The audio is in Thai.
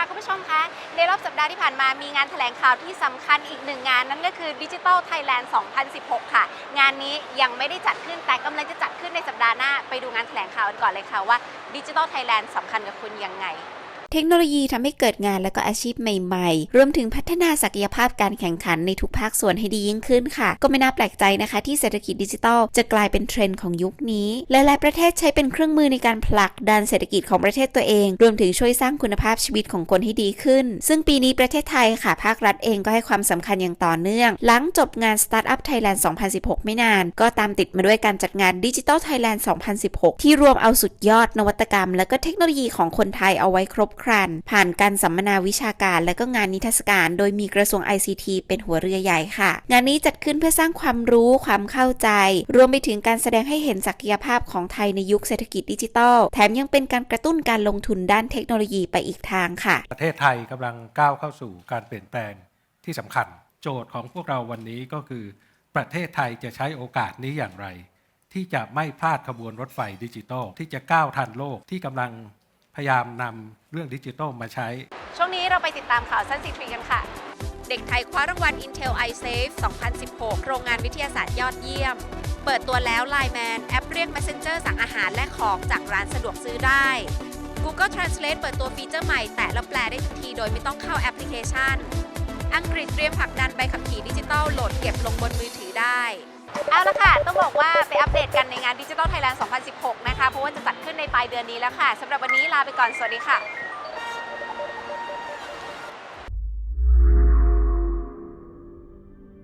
ค่ะคุณผู้ชมคะ ในรอบสัปดาห์ที่ผ่านมามีงานแถลงข่าวที่สำคัญอีกหนึ่งงาน นั่นก็คือดิจิ t a ลไทยแลนด์2016 ค่ะ งานนี้ยังไม่ได้จัดขึ้นแต่กำลังจะจัดขึ้นในสัปดาห์หน้า ไปดูงานแถลงข่าวกันก่อนเลยค่ะว่าดิจิ t a ลไทยแลนด์สำคัญกับคุณยังไง เทคโนโลยีทำให้เกิดงานและก็อาชีพใหม่ๆ รวมถึงพัฒนาศักยภาพการแข่งขันในทุกภาคส่วนให้ดียิ่งขึ้นค่ะ ก็ไม่น่าแปลกใจนะคะ ที่เศรษฐกิจดิจิทัล จะกลายเป็นเทรนด์ของยุคนี้ หลายๆประเทศใช้เป็นเครื่องมือในการผลักดันเศรษฐกิจของประเทศตัวเอง รวมถึงช่วยสร้างคุณภาพชีวิตของคนให้ดีขึ้น ซึ่งปีนี้ประเทศไทยค่ะ ภาครัฐเองก็ให้ความสำคัญอย่างต่อเนื่อง หลังจบงาน Startup Thailand 2016 ไม่นาน ก็ตามติดมาด้วยการจัดงาน Digital Thailand 2016 ที่รวมเอาสุดยอดนวัตกรรม และก็เทคโนโลยีของคนไทยเอาไว้ครบครัน ผ่านการสัมมนาวิชาการและก็งานนิทรรศการ โดยมีกระทรวง ICT เป็นหัวเรือใหญ่ค่ะ งานนี้จัดขึ้นเพื่อสร้างความรู้ความเข้าใจ รวมไปถึงการแสดงให้เห็นศักยภาพของไทยในยุคเศรษฐกิจดิจิทัล แถมยังเป็นการกระตุ้นการลงทุนด้านเทคโนโลยีไปอีกทางค่ะ ประเทศไทยกำลังก้าวเข้าสู่การเปลี่ยนแปลงที่สำคัญ โจทย์ของพวกเราวันนี้ก็คือ ประเทศไทยจะใช้โอกาสนี้อย่างไรที่จะไม่พลาดขบวนรถไฟดิจิทัลที่จะก้าวทันโลกที่กำลัง ยายามนำเรื่องดิจิทัลมาใช้ ช่วงนี้เราไปติดตามข่าวสั้นสีทรีกันค่ะ เด็กไทยคว้ารางวัล Intel iSafe 2016 โรงงานวิทยาศาสตร์ยอดเยี่ยม เปิดตัวแล้ว Line Man แอปเรียก Messenger สั่งอาหารและของจากร้านสะดวกซื้อได้ Google Translate เปิดตัวฟีเจอร์ใหม่ แตะแล้วแปลได้ทันทีโดยไม่ต้องเข้าแอปพลิเคชัน อังกฤษเตรียมผลักดันใบขับขี่ดิจิทัลโหลดเก็บลงบนมือถือได้ เอาละค่ะ ต้องบอกว่าไปอัปเดตกันในงานดิจิทัลไทยแลนด์2016 นะคะ เพราะว่าจะจัดขึ้นในปลายเดือนนี้แล้วค่ะสำหรับวันนี้ลาไปก่อน สวัสดีค่ะ